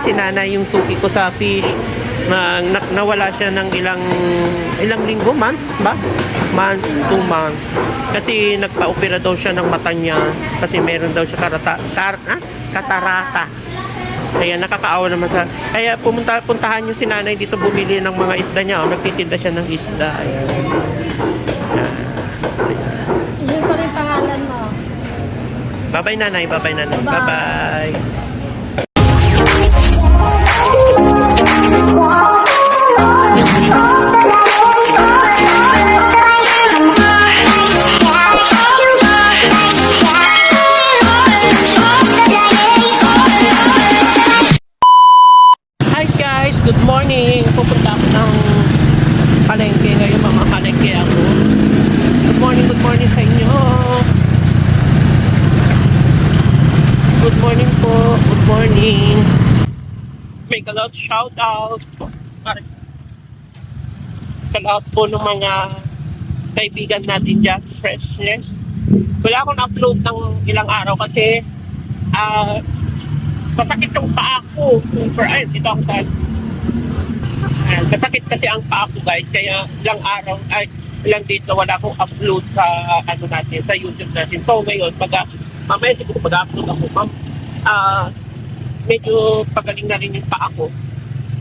yan si nanay yung suki ko sa fish. Na, na- nawala siya ng ilang ilang linggo, months ba? Months, two months. Kasi nagpa-opera daw siya ng mata niya kasi meron daw siya karata, kar, ah? katarata. Kaya nakakaawa naman sa... Kaya pumunta, puntahan niyo si nanay dito bumili ng mga isda niya. O, nagtitinda siya ng isda. Ayan. Yun pa rin pangalan mo. Bye-bye nanay, bye-bye nanay. Bye-bye. Pupunta ako ng palengke ngayon, mga palengke ako. Good morning, good morning sa inyo. Good morning po, good morning. Make a lot shout out. Sa lahat po ng mga kaibigan natin dyan, freshness. Wala akong upload ng ilang araw kasi ah masakit yung paa ko. Super, ay, dito ako sa Ayan, kasakit kasi ang paa ko guys, kaya ilang araw, ay, ilang days na wala akong upload sa, ano natin, sa YouTube natin. So ngayon, pag, mamaya siguro mag-upload ako, ma'am, ah, medyo pagaling na rin yung paa ko.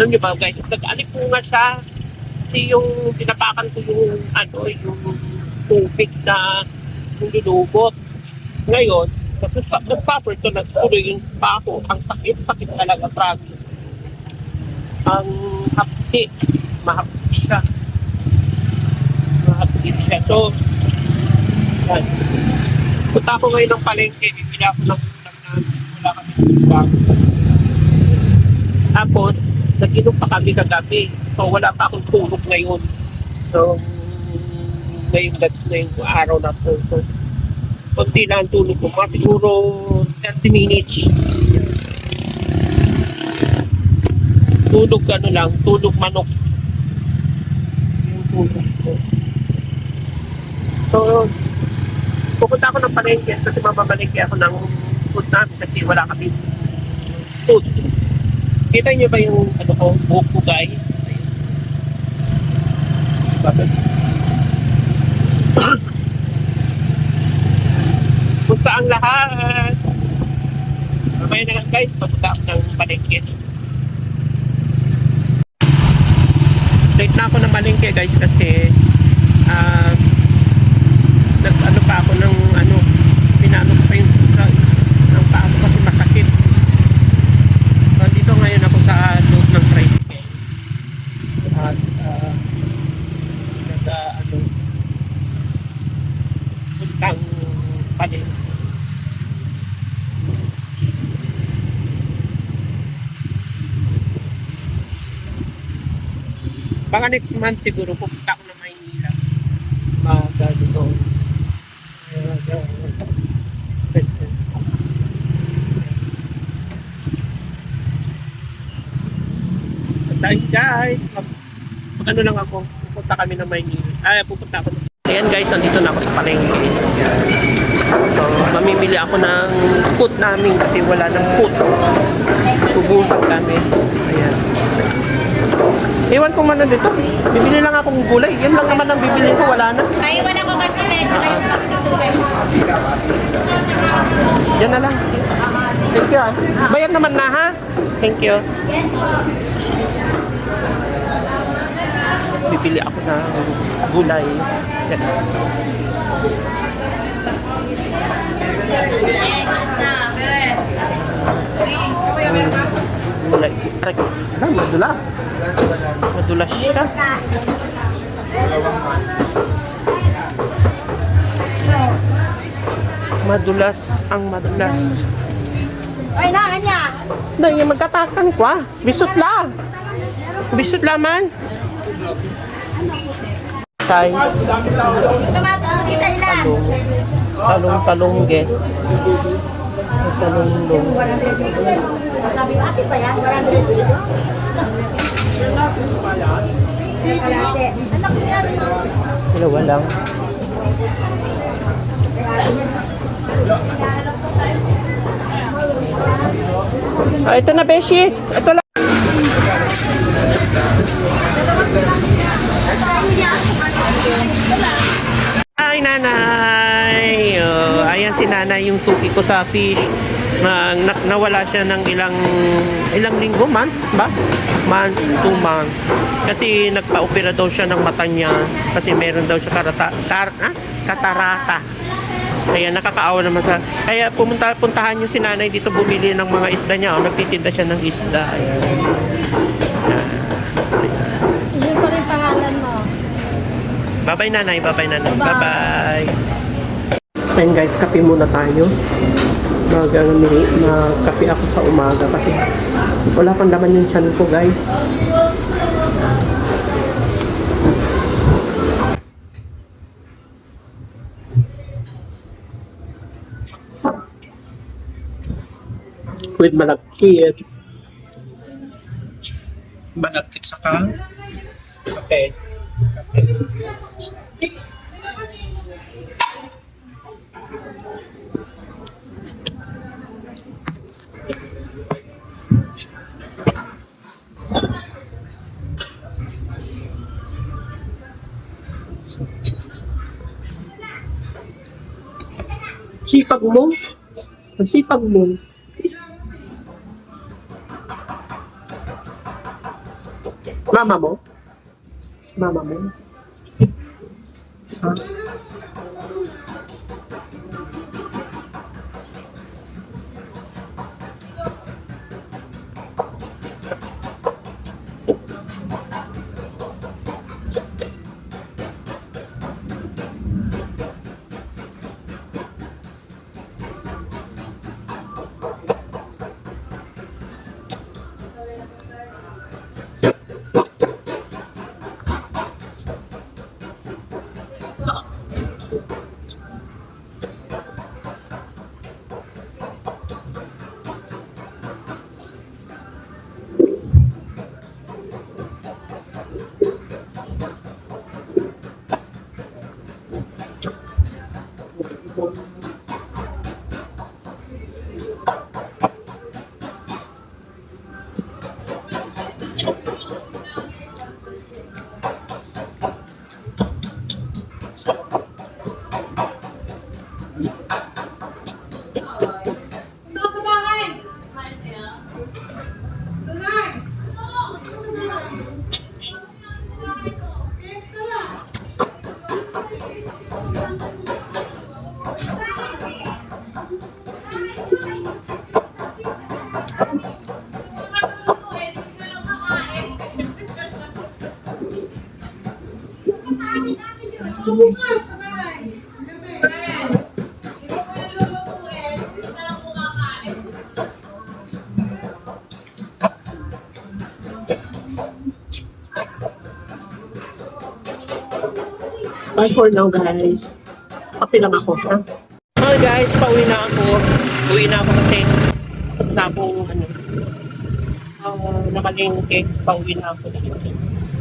Alam niyo ba guys, nag-alipunga siya, kasi yung tinapakan ko yung, ano, yung tubig na nilulubot. Ngayon, nag-suffer to, nagsuloy yung paa ko, ang sakit, sakit talaga, promise ang hapdi. Mahapdi siya. Mahapdi siya. So, yan. Punta ako ngayon ng palengke, bibili ako ng ulam na wala kami ulam. Tapos, nag-inom pa kami kagabi. So, wala pa akong tulog ngayon. So, ngayong, ngayong araw na to. So, konti lang ang tulog ko. Mga siguro 30 minutes. Tulog ano lang, tulog manok. Yung. So, pupunta ako ng palengke kasi mababalengke ako ng food namin kasi wala kami food. Kita niyo ba yung ano ko, buhok guys? Punta ang lahat. Mamaya na lang guys, papunta ako ng palengke. Late na ako na malingke guys kasi ah nag ano pa ako ng ano pinano ko pa yung sutra ng paa ko kasi masakit so dito ngayon ako sa loob ng tricycle at uh, nag ah, ano puntang palengke Baka next month siguro pupunta ako na Maynila. Maga dito. Tayo guys. Mag, mag ano lang ako. Pupunta kami na Maynila. Ay, pupunta ako. Ayan guys, nandito na ako sa palengke. So, mamimili ako ng food namin kasi wala ng food. Tubusan kami. Ayan. Iwan ko man dito. Bibili lang akong gulay. Yan lang naman ang bibili ko. Wala na. Naiwan ako kasi medyo kayo pagkasugay. Yan na lang. Thank you. ah. Bayad naman na ha. Thank you. Yes po. Bibili ako ng gulay. Yan. Gulay. Aray, alam, madulas. Madulas siya. Madulas ang madulas. Ay, na, kanya. Na, yung magkatakan ko ah. Bisot lang. Bisot laman. Tay, talong. Talong, talong, guess. Talong, talong. Sabi ate pa yan? 100 dito? Dalawa lang. Ah, ito na, Beshi. Ito lang. Ay, nanay! Oh, ayan si nanay yung suki ko sa fish. Na, na- nawala siya ng ilang ilang linggo, months ba? Months, two months. Kasi nagpa-opera daw siya ng mata niya kasi meron daw siya karata, kar, ah? katarata. Kaya nakakaawa naman sa... Kaya pumunta, puntahan niyo si nanay dito bumili ng mga isda niya. O, nagtitinda siya ng isda. Ayan. Yun pa rin pangalan mo. Bye-bye nanay, bye-bye nanay. Bye-bye. Ayun guys, kape muna tayo. Mag, ano, mini- mag-kape ako sa umaga kasi wala pang laman yung chan ko guys. With malagkit. Malagkit sa ka? Okay. Sipag mo. Ang sipag mo. Mama mo? Mama mo? Ha? Bye for now, guys. Kape lang ako, ha? Hi, guys. Pauwi na ako. Uwi na ako kasi na akong, ano, uh, nakalingke. Pauwi na ako.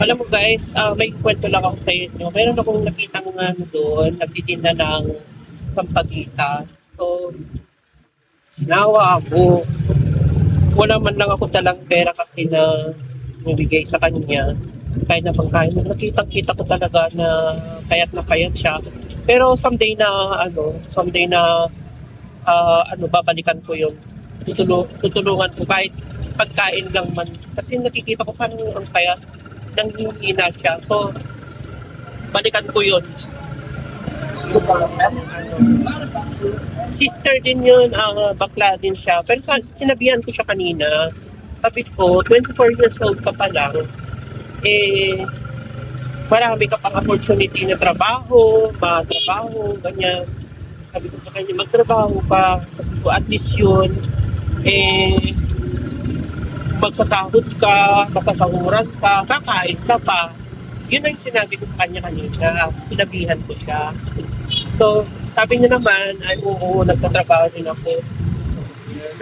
Alam mo, guys, ah, may kwento lang ako sa inyo. Meron akong nakita ng ano doon, nagtitinda ng sampagita. So, nawa ako. Wala man lang ako talang pera kasi na nabigay sa kanya kahit na pangkain. Nakita-kita ko talaga na payat na payat siya. Pero someday na, ano, someday na, ah, ano, babalikan ko yun. Tutulo, tutulungan ko kahit pagkain lang man. Kasi nakikita ko parang ang payat. Nang hihina siya. So, balikan ko yun. Sister din yun, ah, bakla din siya. Pero sa, sinabihan ko siya kanina, sabi ko, 24 years old ka pa lang, eh, marami ka pang opportunity na trabaho, matrabaho, ganyan. Sabi ko sa kanya, magtrabaho ka. Sabi ko, at least yun, eh, magsasahod ka, masasahuran ka, kakain ka pa. Yun ang sinabi ko sa kanya kanina. Sinabihan ko siya. So, sabi niya naman, ay oo, nagtatrabaho din ako.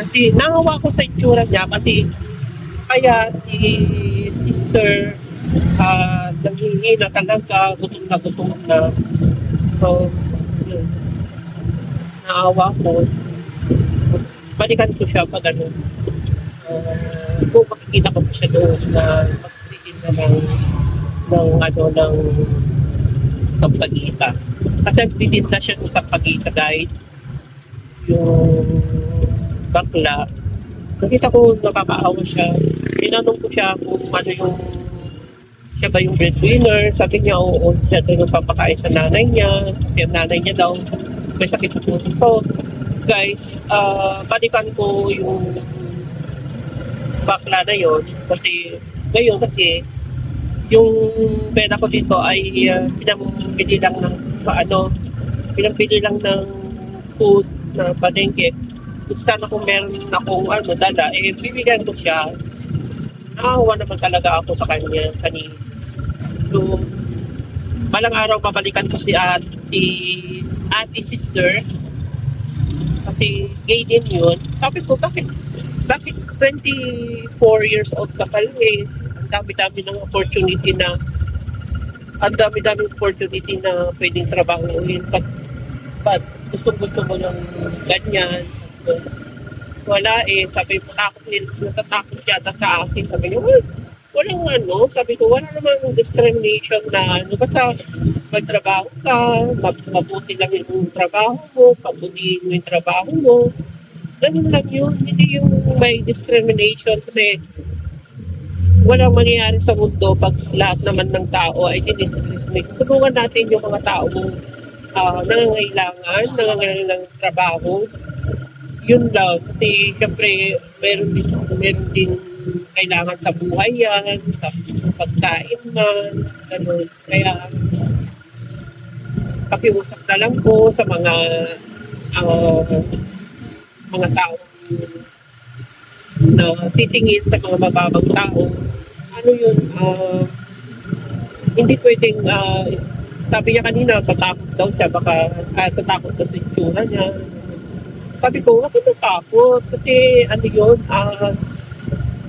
Kasi nangawa ko sa itsura niya kasi kaya si sister uh, nanghihina talaga, gutom na gutom na. So, yun. Naawa ko. Balikan ko siya pag ano. uh, kung makikita ko po siya doon na mag-reading na ng, ng ano, ng Sampagita. Kasi nagtitid na siya ng Sampagita, guys. Yung bakla. Nakita ko nakakaawa siya. Tinanong ko siya kung ano yung siya ba yung breadwinner. Sabi niya, oo, siya daw yung papakain sa nanay niya. Kasi ang nanay niya daw may sakit sa puso. So, guys, ah balikan ko yung bakla na yon kasi ngayon kasi yung pera ko dito ay uh, pinambili lang ng paano pinambili lang ng food na palengke. Sana kung meron akong ano dala eh bibigyan ko siya. Nakakuha naman talaga ako sa kanya kanina so balang araw babalikan ko si at si ate sister. Kasi gay din yun. Sabi ko bakit bakit 24 years old ka pa eh? Ang dami-dami ng opportunity na ang dami-dami opportunity na pwedeng trabahuin pag pag gusto gusto mo ng ganyan so, wala eh. Sabi ko natatakot yata sa akin. Sabi niya well, walang ano. Sabi ko wala namang discrimination na ano basta magtrabaho ka mab- mabuti lang yung trabaho mo pabuti mo yung trabaho mo ganun lang yun hindi yung may discrimination kasi walang mangyayari sa mundo pag lahat naman ng tao ay dinidiscriminate. Tulungan natin yung mga tao uh, nangangailangan, nangangailangan ng trabaho. Yun lang. Kasi syempre, meron din, meron din kailangan sa buhay yan, sa pagkain man, ganun. Kaya, pakiusap na lang po sa mga ah, mga tao na titingin sa mga mababang tao. Ano yun, ah, hindi pwedeng, ah, sabi niya kanina, tatakot daw siya, baka uh, tatakot sa itsura niya. Sabi ko, huwag ka tatakot kasi ano yun, ah,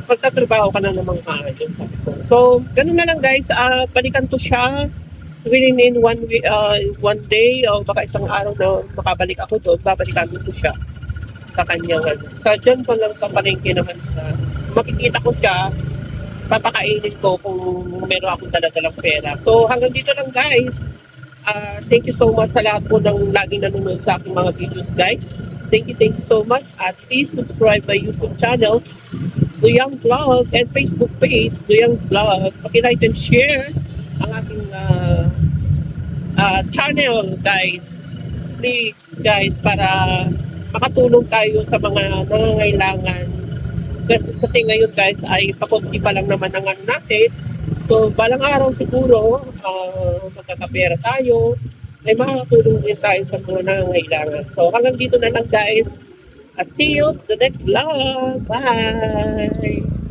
pagtatrabaho ka na namang maayos, sabi ko. So, ganun na lang guys, ah, balikan to siya within in one uh, one day o baka isang araw na makabalik ako doon, babalikan ko siya sa kanyang ano. Sa dyan ko lang sa palengke naman sa makikita ko siya, papakainin ko kung meron akong daladalang pera. So hanggang dito lang guys. Ah, thank you so much sa lahat po ng laging nanonood sa aking mga videos guys. Thank you, thank you so much. At please subscribe my YouTube channel, Duyang Vlog, and Facebook page, Duyang Vlog. Paki-like and share ang aking ah, ah, channel guys. Please guys, para makatulong tayo sa mga nangangailangan. Kasi, kasi ngayon guys ay pakunti pa lang naman ang ano natin. So balang araw siguro uh, magkakapera tayo ay makakatulong din tayo sa mga nangangailangan. So hanggang dito na lang guys. At see you the next vlog. Bye!